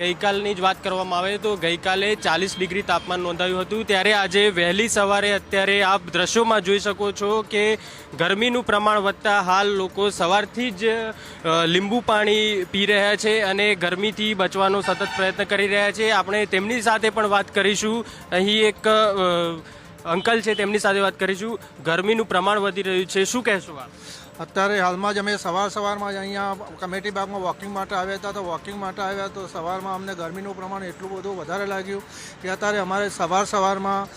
ગઈકાલની જ વાત કરવામાં આવે તો ગઈકાલે ચાલીસ ડિગ્રી તાપમાન નોંધાયું હતું. ત્યારે આજે વહેલી સવારે અત્યારે આપ દ્રશ્યોમાં જોઈ શકો છો કે ગરમીનું પ્રમાણ વધતા હાલ લોકો સવારથી જ લીંબુ પાણી પી રહ્યા છે અને ગરમીથી બચવાનો સતત પ્રયત્ન કરી રહ્યા છે. આપણે તેમની સાથે પણ વાત કરીશું. અહીં એક અંકલ છે, તેમની સાથે વાત કરીશું. ગરમીનું પ્રમાણ વધી રહ્યું છે. શું કહેશો આપ? અત્યારે હાલમાં જ અમે સવાર સવારમાં જ અહીંયા કમેટી બાગમાં વોકિંગ માટે આવ્યા હતા. તો વોકિંગ માટે આવ્યા તો સવારમાં અમને ગરમીનું પ્રમાણ એટલું બધું વધારે લાગ્યું કે અત્યારે અમારે સવાર સવારમાં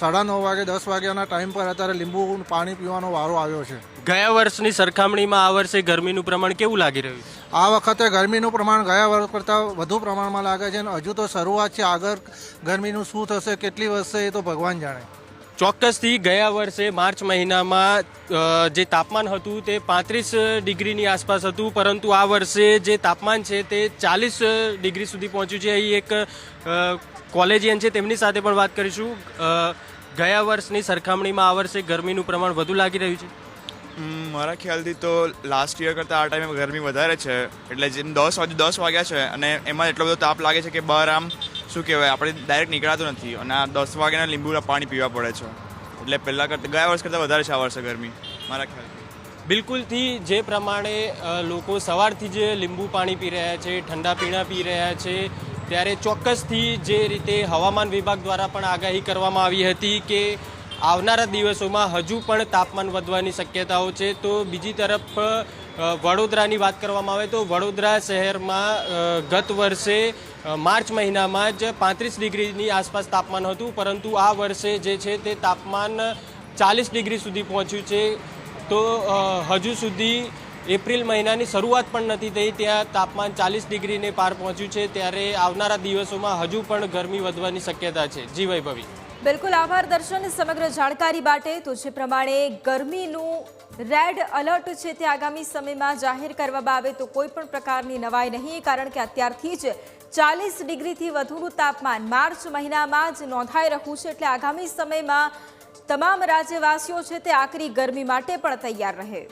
સાડા નવ વાગે દસ વાગ્યાના ટાઈમ પર અત્યારે લીંબુ પાણી પીવાનો વારો આવ્યો છે. ગયા વર્ષની સરખામણીમાં આ વર્ષે ગરમીનું પ્રમાણ કેવું લાગી રહ્યું? છે આ વખતે ગરમીનું પ્રમાણ ગયા વર્ષ કરતાં વધુ પ્રમાણમાં લાગે છે અને હજુ તો શરૂઆત છે. આગળ ગરમીનું શું થશે કેટલી વધશે એ તો ભગવાન જાણે. ચોક્કસથી ગયા વર્ષે માર્ચ મહિનામાં જે તાપમાન હતું તે પાંત્રીસ ડિગ્રીની આસપાસ હતું, પરંતુ આ વર્ષે જે તાપમાન છે તે ચાલીસ ડિગ્રી સુધી પહોંચ્યું છે. અહીં એક કોલેજિયન છે, તેમની સાથે પણ વાત કરીશું. ગયા વર્ષની સરખામણીમાં આ વર્ષે ગરમીનું પ્રમાણ વધુ લાગી રહ્યું છે? મારા ખ્યાલથી તો લાસ્ટ યર કરતાં આ ટાઈમે ગરમી વધારે છે. એટલે જેમ દસ વાગે, દસ વાગ્યા છે અને એમાં એટલો બધો તાપ લાગે છે કે બહાર આમ શું કહેવાય, આપણે ડાયરેક્ટ નીકળાતું નથી. અને આ દસ વાગ્યાના લીંબુના પાણી પીવા પડે છે. એટલે પહેલાં કરતાં ગયા વર્ષ કરતાં વધારે છે આ વર્ષે ગરમી, મારા ખ્યાલથી. બિલકુલથી જે પ્રમાણે લોકો સવારથી જે લીંબુ પાણી પી રહ્યા છે, ઠંડા પીણા પી રહ્યા છે, ત્યારે ચોક્કસથી જે રીતે હવામાન વિભાગ દ્વારા પણ આગાહી કરવામાં આવી હતી કે આવનારા દિવસોમાં હજુ પણ તાપમાન વધવાની શક્યતાઓ છે, તો બીજી તરફ વડોદરાની વાત કરવામાં આવે તો વડોદરા શહેરમાં ગત વર્ષે માર્ચ મહિનામાં જ પાંત્રીસ ડિગ્રીની આસપાસ તાપમાન હતું, પરંતુ આ વર્ષે જે છે તે તાપમાન ચાલીસ ડિગ્રી સુધી પહોંચ્યું છે. તો હજુ સુધી એપ્રિલ મહિનાની શરૂઆત પણ નથી થઈ, ત્યાં તાપમાન ચાલીસ ડિગ્રીને પાર પહોંચ્યું છે. ત્યારે આવનારા દિવસોમાં હજુ પણ ગરમી વધવાની શક્યતા છે. જી વૈભવી. બિલકુલ આભાર દર્શન, સમગ્ર જાણકારી માટે. તો જે પ્રમાણે ગરમીનું રેડ અલર્ટ છે તે આગામી સમયમાં જાહેર કરવામાં આવે તો કોઈ પણ પ્રકારની નવાઈ નહીં, કારણ કે અત્યારથી જ ચાલીસ ડિગ્રીથી વધુનું તાપમાન માર્ચ મહિનામાં જ નોંધાઈ રહ્યું છે. એટલે આગામી સમયમાં તમામ રાજ્યવાસીઓ છે તે આકરી ગરમી માટે પણ તૈયાર રહે.